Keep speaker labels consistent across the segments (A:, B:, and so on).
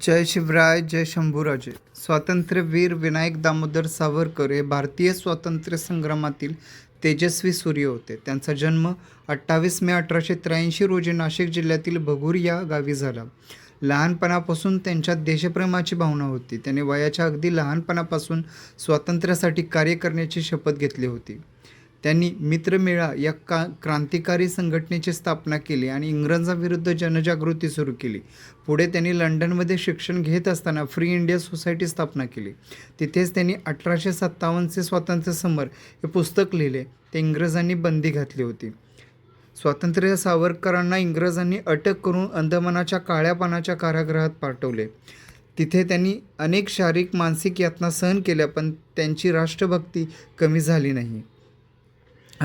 A: जय शिवराय जय शंभूराजे. स्वातंत्र्यवीर विनायक दामोदर सावरकर हे भारतीय स्वातंत्र्य संग्रामातील तेजस्वी सूर्य होते. त्यांचा जन्म अठ्ठावीस मे अठराशे त्र्याऐंशी रोजी नाशिक जिल्ह्यातील भगूर या गावी झाला. लहानपणापासून त्यांच्यात देशप्रेमाची भावना होती. त्याने वयाच्या अगदी लहानपणापासून स्वातंत्र्यासाठी कार्य करण्याची शपथ घेतली होती. त्यांनी मित्रमेळा या का क्रांतिकारी संघटनेची स्थापना केली आणि इंग्रजांविरुद्ध जनजागृती सुरू केली. पुढे त्यांनी लंडनमध्ये शिक्षण घेत असताना फ्री इंडिया सोसायटी स्थापना केली. तिथेच त्यांनी अठराशे सत्तावन्नचे स्वातंत्र्य समर हे पुस्तक लिहिले. ते इंग्रजांनी बंदी घातली होती. स्वातंत्र्य सावरकरांना इंग्रजांनी अटक करून अंदमानाच्या काळ्या पानाच्या कारागृहात पाठवले. तिथे त्यांनी अनेक शारीरिक मानसिक यातना सहन केल्या पण त्यांची राष्ट्रभक्ती कमी झाली नाही.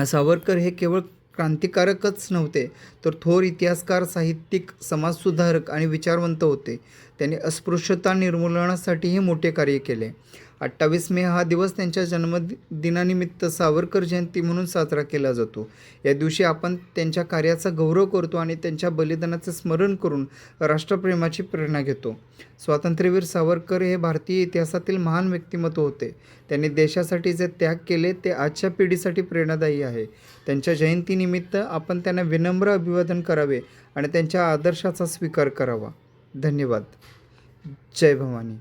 A: सावरकर हे केवळ क्रांतिकारकच नव्हते तर थोर इतिहासकार साहित्यिक समाजसुधारक आणि विचारवंत होते. त्यांनी अस्पृश्यता निर्मूलनासाठीही मोठे कार्य केले. अठ्ठावीस मे हा दिवस त्यांच्या जन्मदिनानिमित्त सावरकर जयंती म्हणून साजरा केला जातो. या दिवशी आपण त्यांच्या कार्याचा गौरव करतो आणि त्यांच्या बलिदानाचे स्मरण करून राष्ट्रप्रेमाची प्रेरणा घेतो. स्वातंत्र्यवीर सावरकर हे भारतीय इतिहासातील महान व्यक्तिमत्व होते. त्यांनी देशासाठी जे त्याग केले ते आजच्या पिढीसाठी प्रेरणादायी आहे. त्यांच्या जयंतीनिमित्त आपण त्यांना विनम्र अभिवादन करावे आणि त्यांच्या आदर्शाचा स्वीकार करावा. धन्यवाद. जय भवानी.